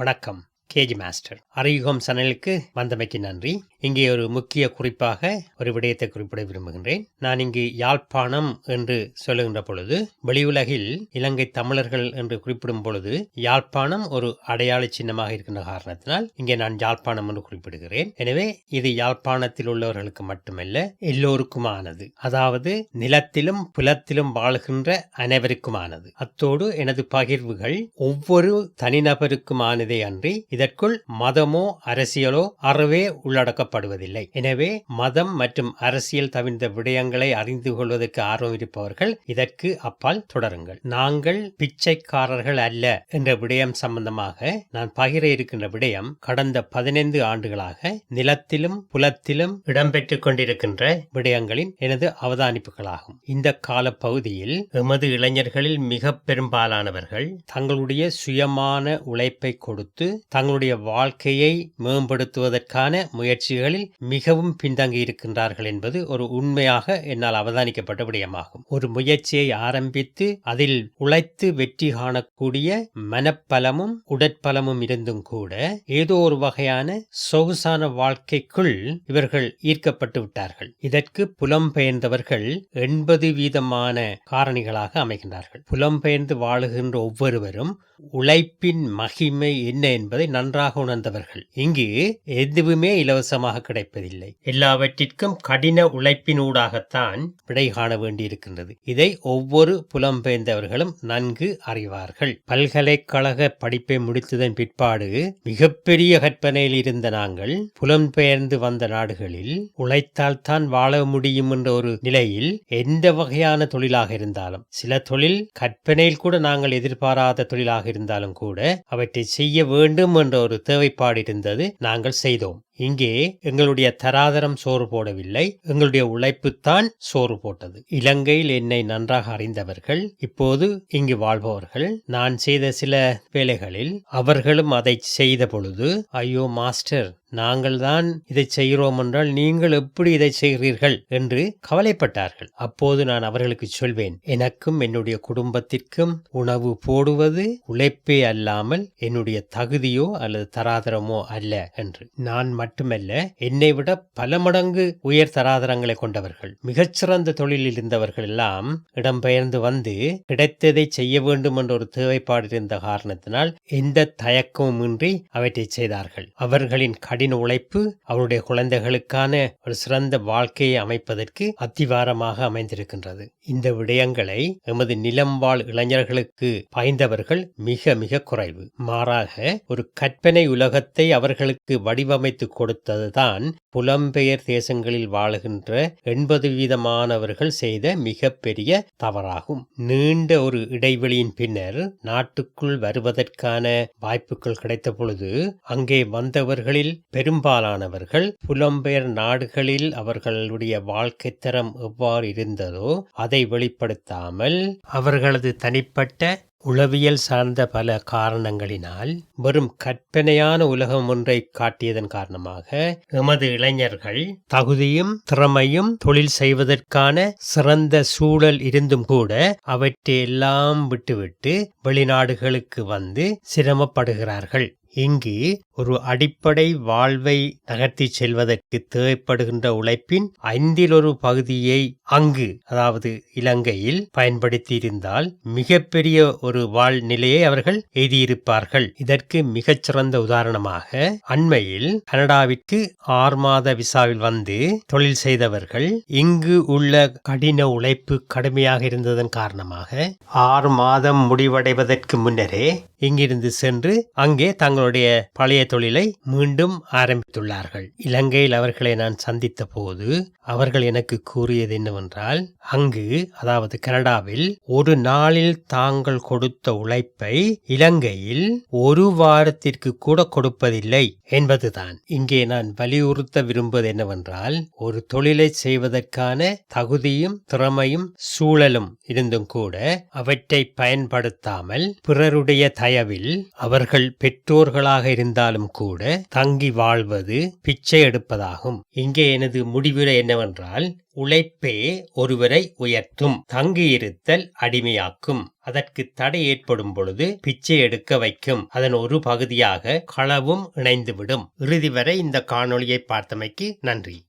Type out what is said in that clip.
வணக்கம். KG master. அறியுகம் சனலுக்கு வந்தமைக்கு நன்றி. இங்கே ஒரு முக்கிய குறிப்பாக ஒரு விடயத்தை குறிப்பிட விரும்புகின்றேன். நான் இங்கு யாழ்ப்பாணம் என்று சொல்லுகின்ற பொழுது வெளியுலகில் இலங்கை தமிழர்கள் என்று குறிப்பிடும் பொழுது யாழ்ப்பாணம் ஒரு அடையாள சின்னமாக இருக்கின்ற காரணத்தினால் இங்கே நான் யாழ்ப்பாணம் என்று குறிப்பிடுகிறேன். எனவே இது யாழ்ப்பாணத்தில் உள்ளவர்களுக்கு மட்டுமல்ல எல்லோருக்குமானது. அதாவது நிலத்திலும் புலத்திலும் வாழ்கின்ற அனைவருக்குமானது. அத்தோடு எனது பகிர்வுகள் ஒவ்வொரு தனிநபருக்குமானதே அன்றி இதற்குள் மதமோ அரசியலோ அறவே உள்ளடக்கப்படுவதில்லை. எனவே மதம் மற்றும் அரசியல் தவிர்ந்த விடயங்களை அறிந்து கொள்வதற்கு ஆர்வம் இருப்பவர்கள் இதற்கு அப்பால் தொடருங்கள். நாங்கள் பிச்சைக்காரர்கள் அல்ல என்ற விடயம் சம்பந்தமாக நான் பகிர இருக்கின்ற விடயம் கடந்த பதினைந்து ஆண்டுகளாக நிலத்திலும் புலத்திலும் இடம்பெற்றுக் கொண்டிருக்கின்ற விடயங்களின் எனது அவதானிப்புகளாகும். இந்த கால பகுதியில் எமது இளைஞர்களில் மிக பெரும்பாலானவர்கள் தங்களுடைய சுயமான உழைப்பை கொடுத்து தங்களுடைய வாழ்க்கையை மேம்படுத்துவதற்கான முயற்சிகளில் மிகவும் பின்தங்கி இருக்கின்றார்கள் என்பது ஒரு உண்மையாக என்னால் அவதானிக்கப்பட்ட விடயமாகும். ஒரு முயற்சியை ஆரம்பித்து அதில் உழைத்து வெற்றி காணக்கூடிய மனப்பலமும் உடற்பலமும் இருந்தும் கூட ஏதோ ஒரு வகையான சொகுசான வாழ்க்கைக்குள் இவர்கள் ஈர்க்கப்பட்டு விட்டார்கள். இதற்கு புலம்பெயர்ந்தவர்கள் எண்பது வீதமான காரணிகளாக அமைகின்றார்கள். புலம்பெயர்ந்து வாழுகின்ற ஒவ்வொருவரும் உழைப்பின் மகிமை என்ன என்பதை நன்றாக உணர்ந்தவர்கள். இங்கு எதுவுமே இலவசமாக கிடைப்பதில்லை. எல்லாவற்றிற்கும் கடின உழைப்பினூடாகத்தான் விடை காண வேண்டியிருக்கின்றது. இதை ஒவ்வொரு புலம்பெயர்ந்தவர்களும் நன்கு அறிவார்கள். பல்கலைக்கழக படிப்பை முடித்ததன் பிற்பாடு மிகப்பெரிய கற்பனையில் இருந்த நாங்கள் புலம்பெயர்ந்து வந்த நாடுகளில் உழைத்தால் தான் வாழ முடியும் என்ற ஒரு நிலையில் எந்த வகையான தொழிலாக இருந்தாலும் சில தொழில் கற்பனையில் கூட நாங்கள் எதிர்பாராத தொழிலாக இருந்தாலும் கூட அவற்றை செய்ய வேண்டும் என்ற ஒரு தேவைப்பாடு இருந்தது நாங்கள் செய்தோம். இங்கே எங்களுடைய தராதரம் சோறு போடவில்லை எங்களுடைய உழைப்புத்தான் சோறு போட்டது. இலங்கையில் என்னை நன்றாக அறிந்தவர்கள் இப்போது இங்கு வாழ்பவர்கள் நான் செய்த சில வேலைகளில் அவர்களும் அதை செய்த பொழுது ஐயோ மாஸ்டர் நாங்கள் தான் இதை செய்கிறோம் என்றால் நீங்கள் எப்படி இதை செய்கிறீர்கள் என்று கவலைப்பட்டார்கள். அப்போது நான் அவர்களுக்கு சொல்வேன் எனக்கும் என்னுடைய குடும்பத்திற்கும் உணவு போடுவது உழைப்பே அல்லாமல் என்னுடைய தகுதியோ அல்லது தராதரமோ அல்ல என்று. நான் மட்டுமல்ல என்னை விட பல மடங்கு உயர் தராதரங்களை கொண்டவர்கள் மிகச்சிறந்த தொழிலில் இருந்தவர்கள் எல்லாம் இடம்பெயர்ந்து வந்து கிடைத்ததை செய்ய வேண்டும் என்ற ஒரு தேவைப்பாடு இருந்த காரணத்தினால் எந்த தயக்கமும் இன்றி அவற்றை செய்தார்கள். அவர்களின் கடின உழைப்பு அவருடைய குழந்தைகளுக்கான ஒரு சிறந்த வாழ்க்கையை அமைப்பதற்கு அத்திவாரமாக அமைந்திருக்கின்றது. இந்த விடயங்களை எமது நிலம் வாழ் இளைஞர்களுக்கு பாய்ந்தவர்கள் மிக மிக குறைவு. மாறாக ஒரு கற்பனை உலகத்தை அவர்களுக்கு வடிவமைத்து கொடுத்ததுதான் புலம்பெயர் தேசங்களில் வாழுகின்ற எண்பது வீதமானவர்கள் செய்த மிகப்பெரிய தவறாகும். நீண்ட ஒரு இடைவெளியின் பின்னர் நாட்டுக்குள் வருவதற்கான வாய்ப்புகள் கிடைத்த பொழுது அங்கே வந்தவர்களில் பெரும்பாலானவர்கள் புலம்பெயர் நாடுகளில் அவர்களுடைய வாழ்க்கை தரம் எவ்வாறு இருந்ததோ அதை வெளிப்படுத்தாமல் அவர்களது தனிப்பட்ட உளவியல் சார்ந்த பல காரணங்களினால் வெறும் கற்பனையான உலகம் ஒன்றை காட்டியதன் காரணமாக எமது இளைஞர்கள் தகுதியும் திறமையும் தொழில் செய்வதற்கான சிறந்த சூழல் இருந்தும் கூட அவற்றை எல்லாம் விட்டுவிட்டு வெளிநாடுகளுக்கு வந்து சிரமப்படுகிறார்கள். இங்கு ஒரு அடிப்படை வாழ்வை நகர்த்தி செல்வதற்கு தேவைப்படுகின்ற உழைப்பின் ஐந்தில் ஒரு பகுதியை அங்கு அதாவது இலங்கையில் பயன்படுத்தி இருந்தால் மிகப்பெரிய ஒரு வாழ்நிலையை அவர்கள் எய்தியிருப்பார்கள். இதற்கு மிகச்சிறந்த உதாரணமாக அண்மையில் கனடாவிற்கு ஆறு மாத விசாவில் வந்து தொழில் செய்தவர்கள் இங்கு உள்ள கடின உழைப்பு கடுமையாக இருந்ததன் காரணமாக ஆறு மாதம் முடிவடைவதற்கு முன்னரே இங்கிருந்து சென்று அங்கே தங்களுடைய பழைய தொழிலை மீண்டும் ஆரம்பித்துள்ளார்கள். இலங்கையில் அவர்களை நான் சந்தித்த போது அவர்கள் எனக்கு கூறியது என்னவென்றால் அங்கு அதாவது கனடாவில் ஒரு நாளில் தாங்கள் கொடுத்த உழைப்பை இலங்கையில் ஒரு வாரத்திற்கு கூட கொடுப்பதில்லை என்பதுதான். இங்கே நான் வலியுறுத்த விரும்புவது என்னவென்றால் ஒரு தொழிலை செய்வதற்கான தகுதியும் திறமையும் சூழலும் இருந்தும் கூட அவற்றை பயன்படுத்தாமல் பிறருடைய தயவில் அவர்கள் பெற்றோர் பெற்றோர்களாக இருந்தாலும் கூட தங்கி வாழ்வது பிச்சை எடுப்பதாகும். இங்கே எனது முடிவுரை என்னவென்றால் உழைப்பே ஒருவரை உயர்த்தும் தங்கியிருத்தல் அடிமையாக்கும். அதற்கு தடை ஏற்படும் பொழுது பிச்சை எடுக்க வைக்கும். அதன் ஒரு பகுதியாக களவும் இணைந்துவிடும். இறுதி வரை இந்த காணொளியை பார்த்தமைக்கு நன்றி.